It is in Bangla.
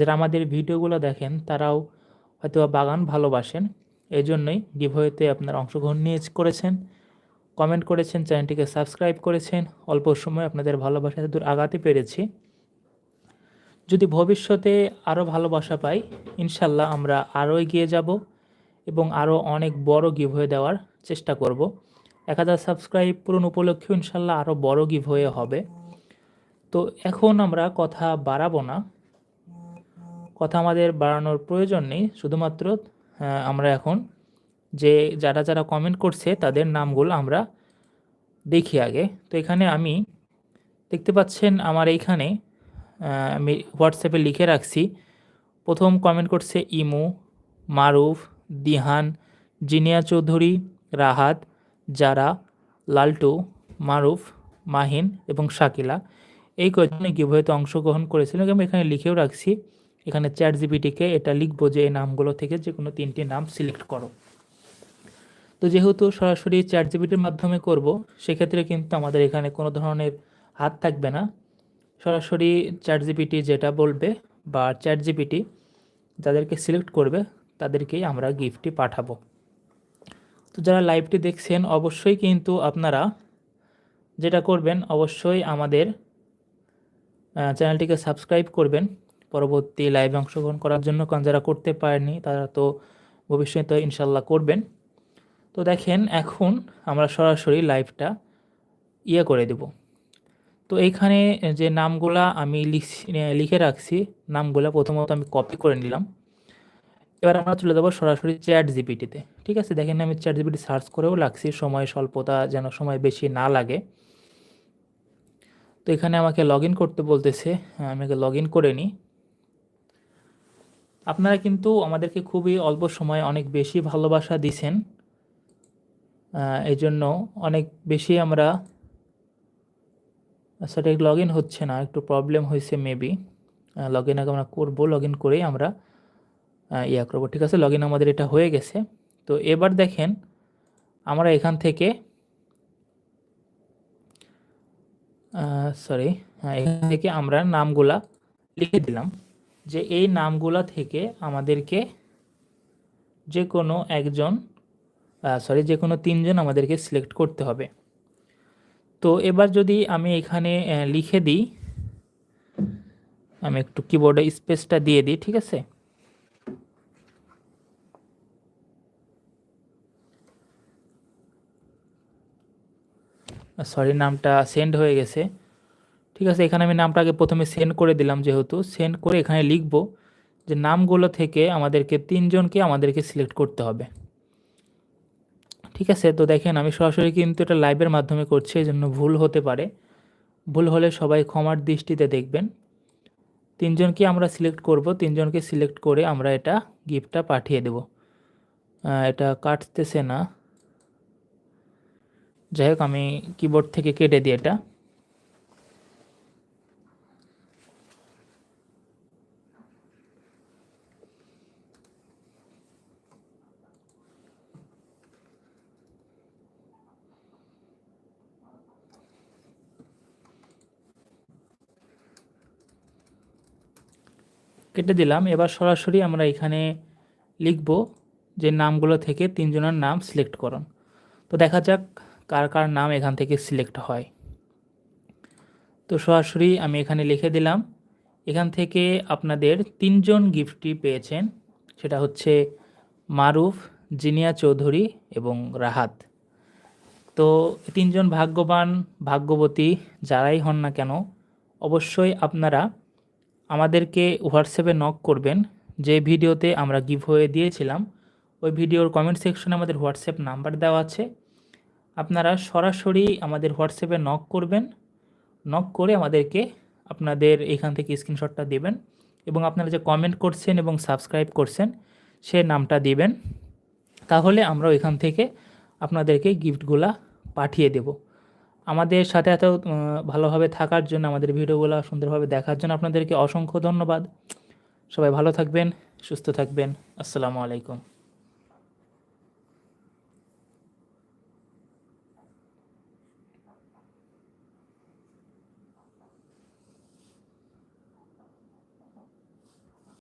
যারা আমাদের ভিডিওগুলো দেখেন, তারাও হয়তো বাগান ভালোবাসেন। এই জন্যই গিভওয়েতে আপনার অংশগ্রহণ নিয়ে করেছেন। কমেন্ট করেছেন, চ্যানেলটিকে সাবস্ক্রাইব করেছেন। অল্প সময় আপনাদের ভালোবাসা দূর আগাতে পেরেছি। যদি ভবিষ্যতে আরও ভালোবাসা পাই, ইনশাল্লাহ আমরা আরও এগিয়ে যাব এবং আরও অনেক বড় গিভ হয়ে দেওয়ার চেষ্টা করব। এক হাজার সাবস্ক্রাইব পূরণ উপলক্ষেও ইনশাল্লাহ আরও বড় গিভ হয়ে হবে। তো এখন আমরা কথা বাড়াবো না। কথা আমাদের বাড়ানোর প্রয়োজন নেই। শুধুমাত্র আমরা এখন যে যারা যারা কমেন্ট করছে তাদের নামগুলো আমরা দেখি আগে। তো এখানে আমি দেখতে পাচ্ছেন আমার এইখানে আমি হোয়াটসঅ্যাপে লিখে রাখছি। প্রথম কমেন্ট করছে ইমু, মারুফ, দিহান, জিনিয়া চৌধুরী, রাহাত যারা লালটু, মারুফ, মাহিন এবং শাকিলা। এই কয়েকজনে গিভওয়েতে অংশগ্রহণ করেছিলেন এবং এখানে লিখেও রাখছি। এখানে চ্যাট জিপিটিকে এটা লিখব যে এই নামগুলো থেকে যে কোনো তিনটি নাম সিলেক্ট করো। তো যেহেতু সরাসরি চ্যাট জিবিটির মাধ্যমে করব, সেক্ষেত্রে কিন্তু আমাদের এখানে কোনো ধরনের হাত থাকবে না। সরাসরি চ্যাট জিপিটি যেটা বলবে বা চ্যাট জিপিটি যাদেরকে সিলেক্ট করবে, তাদেরকেই আমরা গিফটটি পাঠাবো। তো যারা লাইভটি দেখছেন, অবশ্যই কিন্তু আপনারা যেটা করবেন, অবশ্যই আমাদের চ্যানেলটিকে সাবস্ক্রাইব করবেন। পরবর্তী লাইভে অংশগ্রহণ করার জন্য কারণ যারা করতে পারেনি তারা তো ভবিষ্যতে ইনশাল্লাহ করবেন। তো দেখেন, এখন আমরা সরাসরি লাইভটা ইয়ে করে দেব। তো এইখানে যে নামগুলা আমি লিখে রাখছি, নামগুলা প্রথমত আমি কপি করে নিলাম। এবার আমরা চলে যাব সরাসরি চ্যাট জিপিটিতে ঠিক আছে, দেখেন আমি চ্যাট জিপিটি সার্চ করেও লাগছি, সময় স্বল্পতা যেন সময় বেশি না লাগে। তো এখানে আমাকে লগ করতে বলতেছে আমাকে লগ করে নিই। আপনারা কিন্তু আমাদেরকে খুবই অল্প সময় অনেক বেশি ভালোবাসা দিছেন এই জন্য অনেক বেশি আমরা সেটা লগ ইন হচ্ছে না, একটু প্রবলেম হয়েছে মেবি লগ ইন আগে আমরা করব লগ ইন করেই আমরা ইয়া করব। ঠিক আছে লগ ইন আমাদের এটা হয়ে গেছে। তো এবার দেখেন, আমরা এখান থেকে সরি হ্যাঁ এখান থেকে আমরা নামগুলা লিখে দিলাম। যে এই নামগুলা থেকে আমাদেরকে যে কোনো একজন সরি যে কোনো তিনজন আমাদেরকে সিলেক্ট করতে হবে। তো এবার যদি আমি এখানে লিখে দিই, আমি একটু কিবোর্ডে স্পেসটা দিয়ে দিই, ঠিক আছে? সরি নামটা সেন্ড হয়ে গেছে। ঠিক আছে, এখানে আমি নামটাকে প্রথমে সেন্ড করে দিলাম যেহেতু সেন্ড করে এখানে লিখব যে নামগুলো থেকে আমাদেরকে তিনজনকে আমাদেরকে সিলেক্ট করতে হবে। ঠিক আছে, তো দেখেন আমি সরাসরি কিন্তু এটা লাইভের মাধ্যমে করছি এই জন্য ভুল হতে পারে। ভুল হলে সবাই ক্ষমার দৃষ্টিতে দেখবেন। তিনজনকে আমরা সিলেক্ট করব, তিনজনকে সিলেক্ট করে আমরা এটা গিফটটা পাঠিয়ে দেব। এটা কাটতেছে না। যাই হোক, আমি কিবোর্ড থেকে কেটে দিই এটা। কেটে দিলাম। এবার সরাসরি আমরা এখানে লিখব যে নামগুলো থেকে তিনজনের নাম সিলেক্ট করুন। তো দেখা যাক কার কার নাম এখান থেকে সিলেক্ট হয়। তো সরাসরি আমি এখানে লিখে দিলাম, এখান থেকে আপনাদের তিনজন গিফটটি পেয়েছেন। সেটা হচ্ছে মারুফ, জিনিয়া চৌধুরী এবং রাহাত। তো তিনজন ভাগ্যবান, ভাগ্যবতী যারাই হন না কেন, অবশ্যই আপনারা আমাদেরকে হোয়াটসঅ্যাপে নক করবেন। যে ভিডিওতে আমরা গিভ হয়ে দিয়েছিলাম, ওই ভিডিওর কমেন্ট সেকশনে আমাদের হোয়াটসঅ্যাপ নাম্বার দেওয়া আছে। আপনারা সরাসরি আমাদের হোয়াটসঅ্যাপে নক করবেন। নক করে আমাদেরকে আপনাদের এখান থেকে স্ক্রিনশটটা দেবেন এবং আপনারা যে কমেন্ট করছেন এবং সাবস্ক্রাইব করছেন, সে নামটা দিবেন। তাহলে আমরা এখান থেকে আপনাদেরকে গিফটগুলা পাঠিয়ে দেব। আমাদের সাথে এত ভালোভাবে থাকার জন্য, আমাদের ভিডিওগুলো সুন্দরভাবে দেখার জন্য আপনাদেরকে অসংখ্য ধন্যবাদ। সবাই ভালো থাকবেন, সুস্থ থাকবেন। আসসালামু আলাইকুম।